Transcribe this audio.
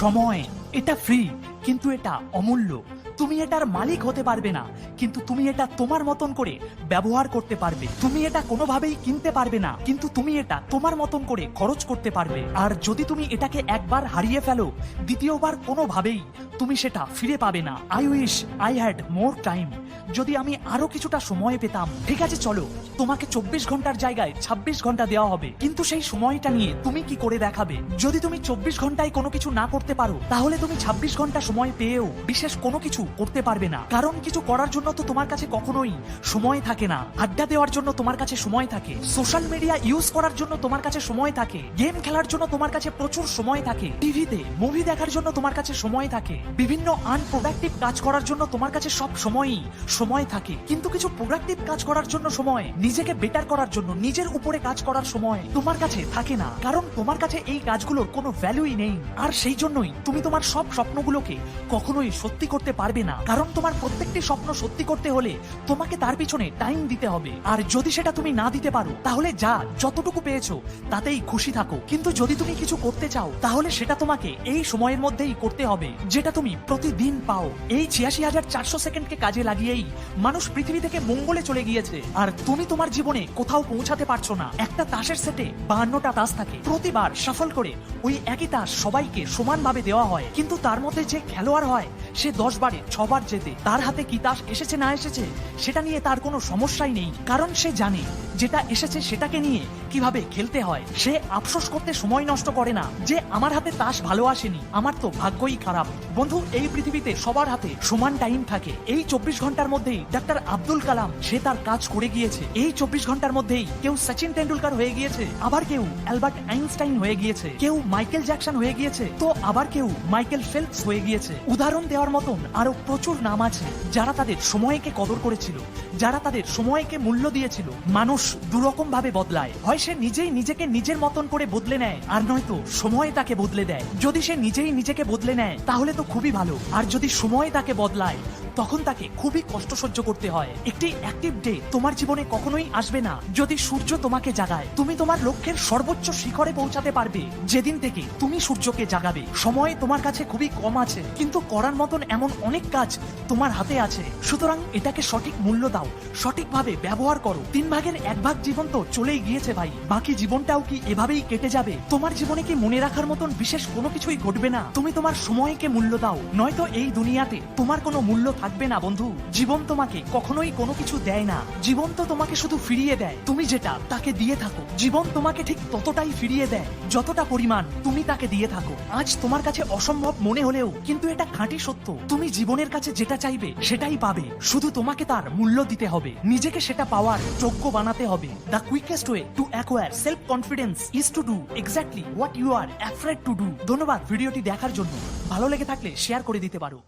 সময়। এটা ফ্রি কিন্তু এটা অমূল্য। তুমি এটার মালিক হতে পারবে না, কিন্তু তুমি এটা তোমার মতন করে ব্যবহার করতে পারবে। তুমি এটা কোনোভাবেই কিনতে পারবে না, কিন্তু তুমি এটা তোমার মতন করে খরচ করতে পারবে। আর যদি তুমি এটাকে একবার হারিয়ে ফেলো, দ্বিতীয়বার কোনোভাবেই তুমি সেটা ফিরে পাবে না। I wish I had more time যদি আমি আরও কিছুটা সময় পেতাম, ঠিক আছে, চলো। তোমাকে চব্বিশ ঘণ্টার জায়গায় ২৬ ঘণ্টা দেওয়া হবে। কিন্তু সেই সময়টা নিয়ে তুমি কি করে দেখাবে? যদি তুমি চব্বিশ ঘন্টায় কোনো কিছু না করতে পারো, তাহলে তুমি ২৬ ঘণ্টা সময় পেয়েও বিশেষ কোনো কিছু করতে পারবে না। কারণ কিছু করার জন্য তো তোমার কাছে কখনোই সময় থাকে না। আড্ডা দেওয়ার জন্য তোমার কাছে সময় থাকে। সোশ্যাল মিডিয়া ইউজ করার জন্য তোমার কাছে সময় থাকে। গেম খেলার জন্য তোমার কাছে প্রচুর সময় থাকে। টিভিতে মুভি দেখার জন্য তোমার কাছে সময় থাকে। বিভিন্ন আনপ্রোডাক্টিভ কাজ করার জন্য তোমার কাছে সব সময়ই সময় থাকে। কিন্তু কিছু প্রোডাক্টিভ কাজ করার জন্য সময়, নিজেকে বেটার করার জন্য, নিজের উপরে কাজ করার সময় তোমার কাছে থাকে না। কারণ তোমার কাছে এই কাজগুলোর কোনো ভ্যালুই নেই। আর সেই জন্যই তুমি তোমার সব স্বপ্নগুলোকে কখনোই সত্যি করতে পারবে না। কারণ তোমার প্রত্যেকটি স্বপ্ন সত্যি করতে হলে তোমাকে তার পিছনে টাইম দিতে হবে। আর যদি সেটা তুমি না দিতে পারো, তাহলে যা, যতটুকু পেয়েছ, তাতেই খুশি থাকো। কিন্তু যদি তুমি কিছু করতে চাও, তাহলে সেটা তোমাকে এই সময়ের মধ্যেই করতে হবে, যেটা তুমি প্রতিদিন পাও। এই ছিয়াশি হাজার চারশো সেকেন্ডকে কাজে লাগিয়েই মানুষ পৃথিবী থেকে মঙ্গলে চলে গিয়েছে। আর তুমি তোমার জীবনে কোথাও পৌঁছাতে পারছ না। একটা তাসের সেটে বাহান্নটা তাস থাকে। প্রতিবার সফল করে ওই একই তাস সবাইকে সমানভাবে দেওয়া হয়। কিন্তু তার মধ্যে যে খেলোয়াড় হয় সে দশ বারে ছবার জেতে তার হাতে কি তাস এসেছে না এসেছে, সেটা নিয়ে তার কোনো সমস্যাই নেই। কারণ সে জানে, যেটা এসেছে সেটাকে নিয়ে কীভাবে খেলতে হয়, সে আফসোস করতে সময় নষ্ট করে না। যে আমার হাতে তাস ভালো আসেনি, আমার তো ভাগ্যই খারাপ। বন্ধু, এই পৃথিবীতে সবার হাতে সমান টাইম থাকে। এই চব্বিশ ঘণ্টার মধ্যেই ডাক্তার আব্দুল কালাম, সে তার কাজ করে গিয়েছে। এই চব্বিশ ঘণ্টার মধ্যেই কেউ সচিন তেন্ডুলকার হয়ে গিয়েছে, আবার কেউ অ্যালবার্ট আইনস্টাইন হয়ে গিয়েছে, কেউ মাইকেল জ্যাকসন হয়ে গিয়েছে, তো আবার কেউ মাইকেল ফেলপস হয়ে গিয়েছে। উদাহরণ দেওয়ার মতন আরও প্রচুর নাম আছে যারা তাদের সময়কে কদর করেছিল, যারা তাদের সময়কে মূল্য দিয়েছিল। মানুষ দুরকম ভাবে বদলায়। হয় সে নিজেই নিজেকে নিজের মতন করে বদলে নেয়, আর নয়তো সময় তাকে বদলে দেয়। যদি সে নিজেই নিজেকে বদলে নেয়, তাহলে তো খুবই ভালো। আর যদি সময় তাকে বদলায় তখন তাকে খুবই কষ্ট সহ্য করতে হয়। একটি অ্যাক্টিভ ডে তোমার জীবনে কখনোই আসবে না। যদি সূর্য তোমাকে জাগায়, তুমি তোমার লক্ষ্যের সর্বোচ্চ শিখরে পৌঁছাতে পারবে। যেদিন থেকে তুমি সূর্যকে জাগাবে, সময় তোমার কাছে খুবই কম আছে। কিন্তু করার মতন এমন অনেক কাজ তোমার হাতে আছে। সুতরাং এটাকে সঠিক মূল্য দাও, সঠিকভাবে ব্যবহার করো। তিন ভাগের এক ভাগ জীবন তো চলেই গিয়েছে ভাই। বাকি জীবনটাও কি এভাবেই কেটে যাবে? তোমার জীবনে কি মনে রাখার মতন বিশেষ কোনো কিছুই ঘটবে না? তুমি তোমার সময়কে মূল্য দাও। নয়তো এই দুনিয়াতে তোমার কোনো মূল্য থাকবে না বন্ধু। জীবন তোমাকে কখনোই কোনো কিছু দেয় না। জীবন তো তোমাকে শুধু ফিরিয়ে দেয়। তুমি যেটা তাকে দিয়ে থাকো, জীবন তোমাকে ঠিক ততটাই ফিরিয়ে দেয়, যতটা পরিমাণ তুমি তাকে দিয়ে থাকো। আজ তোমার কাছে অসম্ভব মনে হলেও কিন্তু এটা খাঁটি সত্য। তুমি জীবনের কাছে যেটা চাইবে সেটাই পাবে। শুধু তোমাকে তার মূল্য দিতে হবে। নিজেকে সেটা পাওয়ার যোগ্য বানাতে হবে। The quickest way to acquire self confidence is to do exactly what you are afraid to do ধন্যবাদ ভিডিওটি দেখার জন্য। ভালো লেগে থাকলে শেয়ার করে দিতে পারো।